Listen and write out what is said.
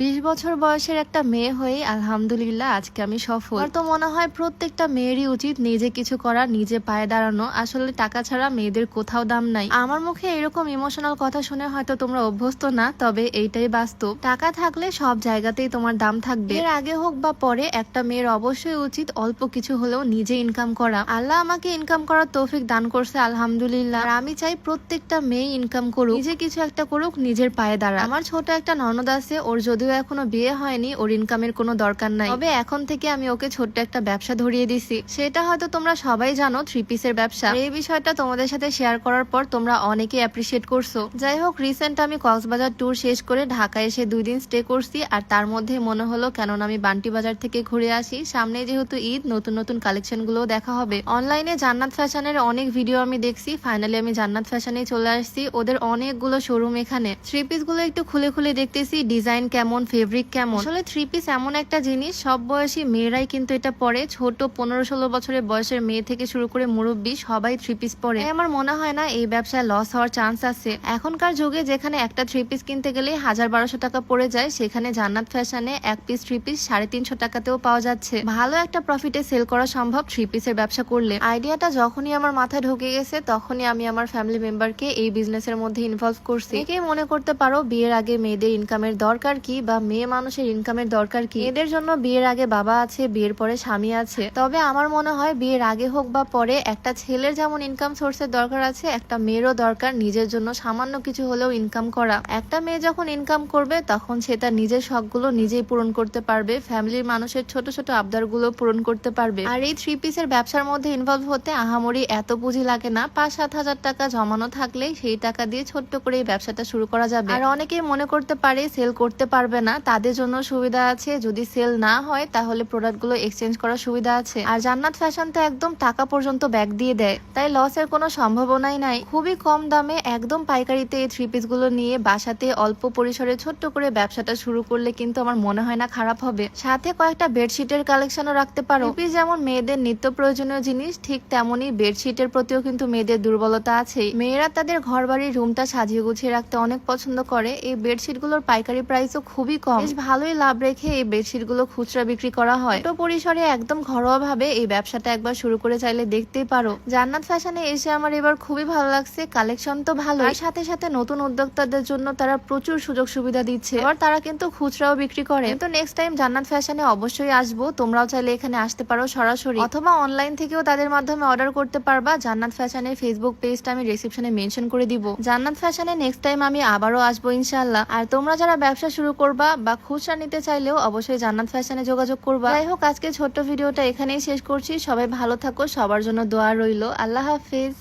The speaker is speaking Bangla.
বিশ বছর বয়সের একটা মেয়ে হয়ে আলহামদুলিল্লাহ আজকে আমি সফল। তো মনে হয় প্রত্যেকটা মেয়েরই উচিত নিজে কিছু করা, নিজে পায়ে দাঁড়ানো। আসলে টাকা ছাড়া মেয়েদের কোথাও দাম নাই। আমার মুখে এরকম ইমোশনাল কথা শুনে হয়তো তোমরা অভ্যস্ত না, তবে এইটাই বাস্তব। টাকা থাকলে সব জায়গাতেই তোমার দাম থাকবে। এর আগে হোক বা পরে, একটা মেয়ের অবশ্যই উচিত অল্প কিছু হলেও নিজে ইনকাম করা। আল্লাহ আমাকে ইনকাম করার তৌফিক দান করছে, আলহামদুলিল্লাহ। আমি চাই প্রত্যেকটা মেয়ে ইনকাম করুক, নিজে কিছু একটা করুক, নিজের পায়ে দাঁড়া আমার ছোট একটা ননদ আছে, ওর যদিও এখনও বিয়ে হয়নি, ওর ইনকামের কোনো দরকার নাই। তবে এখন থেকে আমি ওকে ছোট্ট একটা ব্যবসা ধরিয়ে দিছি। সেটা হয়তো তোমরা সবাই জানো থ্রি পিসের ব্যবসা। এই বিষয়টা তোমাদের সাথে শেয়ার করার পর তোমরা অনেকে অ্যাপ্রিসিয়েট করছ। যাই হোক রিসেন্ট আমি কক্সবাজার ট্যুর শেষ করে ঢাকায় এসে দুই দিন স্টে করছি, আর তার মধ্যে মনে হলো কেননা আমি বান্টি বাজার থেকে ঘুরে আসি। সামনে যেহেতু ঈদ, নতুন নতুন কালেকশনগুলো দেখা হবে। অনলাইনে জান্নাত ফ্যাশনের অনেক ভিডিও আমি দেখছি। ফাইনালি আমি জান্নাত ফ্যাশনে চলে আসছি। ওদের অনেকগুলো শোরুম এখানে। থ্রি পিসগুলো একটু খুলে খুলে দেখতেছি। ডিজাইন কেমন ফেব্রিক কেমন? আসলে থ্রি পিস এমন একটা জিনিস, সব বয়সী মেয়েরাই কিন্তু এটা পরে। ছোট পনেরো ষোলো বছরের বয়সের মেয়ে থেকে শুরু করে মুরব্বী, সবাই থ্রি পিস পরে। আমার মনে হয় না এই ব্যবসায় লস হওয়ার চান্স আছে। এখনকার যুগে যেখানে একটা থ্রি পিস কিনতে গেলে হাজার বারোশো টাকা পড়ে যায়, সেখানে জান্নাত ফ্যাশনে এক পিস থ্রি পিস সাড়ে তিনশো টাকাতেও পাওয়া যাচ্ছে। ভালো একটা প্রফিটে সেল করা সম্ভব থ্রি পিসের ব্যবসা করলে। আইডিয়াটা যখনই আমার মাথায় ঢুকে গেছে, তখনই আমি আমার ফ্যামিলি মেম্বারকে এই বিজনেসের মধ্যে ইনভলভ করছি। একেই মনে করতে পারো, বিয়ের আগে মেয়েদের ইনকামের দরকার কি? বা মেয়ে মানুষের ইনকামের দরকার কি? এদের জন্য বিয়ের আগে বাবা আছে, বিয়ের পরে স্বামী আছে। তবে আমার মনে হয় বিয়ের আগে হোক বা পরে, একটা ছেলের যেমন ইনকাম সোর্সের দরকার আছে, একটা মেয়েরও দরকার নিজের জন্য সামান্য কিছু হলেও ইনকাম করা। একটা মেয়ে যখন ইনকাম করবে, তখন সে তার নিজের শখগুলো নিজেই পূরণ করতে পারবে ফ্যামিলির মানুষের ছোট ছোট আবদারগুলো পূরণ করতে পারবে। আর এই থ্রি পিসের ব্যবসার মধ্যে ইনভলভ হতে আহামরি এত পুঁজি লাগে না, পাঁচ সাত হাজার টাকা জমানো থাকলেই সেই টাকা দিয়ে ছোট্ট করে এই ব্যবসাটা শুরু করা যাবে। আর অনেকেই মনে করতে পারে সেল করতে পারবে না। তাদের জন্য সুবিধা আছে। যদি সেল না হয়, তাহলে প্রোডাক্টগুলো এক্সচেঞ্জ করার সুবিধা আছে। আর জান্নাত ফ্যাশন তো একদম টাকা পর্যন্ত ব্যাগ দিয়ে দেয়। তাই লসের কোনো সম্ভাবনাই নাই। খুবই কম দামে একদম পাইকারিতে এই থ্রি পিসগুলো নিয়ে বাসাতে অল্প পরিসরে ছোট্ট করে ব্যবসাটা শুরু করলে কিন্তু আমার মনে হয় না খারাপ হবে। সাথে কয়েকটা বেডশিটের কালেকশনও রাখতে পারো। পিস যেমন মেয়েদের নিত্য প্রয়োজনীয় জিনিস, ঠিক তেমনই বেডশিটের প্রতিও কিন্তু মেয়েদের দুর্বলতা আছেই মেয়েরা তাদের ঘর বাড়ির রুমটা সাজিয়ে গুছিয়ে রাখতে অনেক পছন্দ করে। এই বেডশিটগুলোর পাইকারি প্রাইসও খুবই কম। বেশ ভালোই লাভ রেখে এই বেডশিটগুলো খুচরা বিক্রি করা হয়। ছোট পরিসরে একদম ঘরোয়া ভাবে এই ব্যবসাটা একবার শুরু করে চাইলে দেখতেই পারো। জান্নাত ফ্যাশনে এসে আমার এবার খুবই ভালো লাগছে কালেকশন তো ভালো আর সাথে সাথে নতুন উদ্যোক্তাদের জন্য তারা প্রচুর সুযোগ সুবিধা দিচ্ছে। আবার তারা কিন্তু খুচরাও বিক্রি করে। তো নেক্সট টাইম জান্নাত ফ্যাশনে অবশ্যই আসব, তোমরাও চাইলে এখানে আসতে পারো সরাসরি। অথবা অনলাইন থেকেও তাদের মাধ্যমে অর্ডার করতে পারবা। জান্নাত ফ্যাশনের ফেসবুক পেজটা আমি রিসেপশনে মেনশন করে দিব। জান্নাত ফ্যাশনে নেক্সট টাইম আমি আবারও আসব ইনশাল্লাহ আর তোমরা যারা ব্যবসা শুরু করবা বা খুচরা নিতে চাইলেও অবশ্যই জান্নাত ফ্যাশনে যোগাযোগ করবা। যাই হোক আজকে ছোট্ট ভিডিওটা এখানেই শেষ করছি। সবাই ভালো থাকো, সবার জন্য দোয়া রইল। আল্লাহ হাফিজ।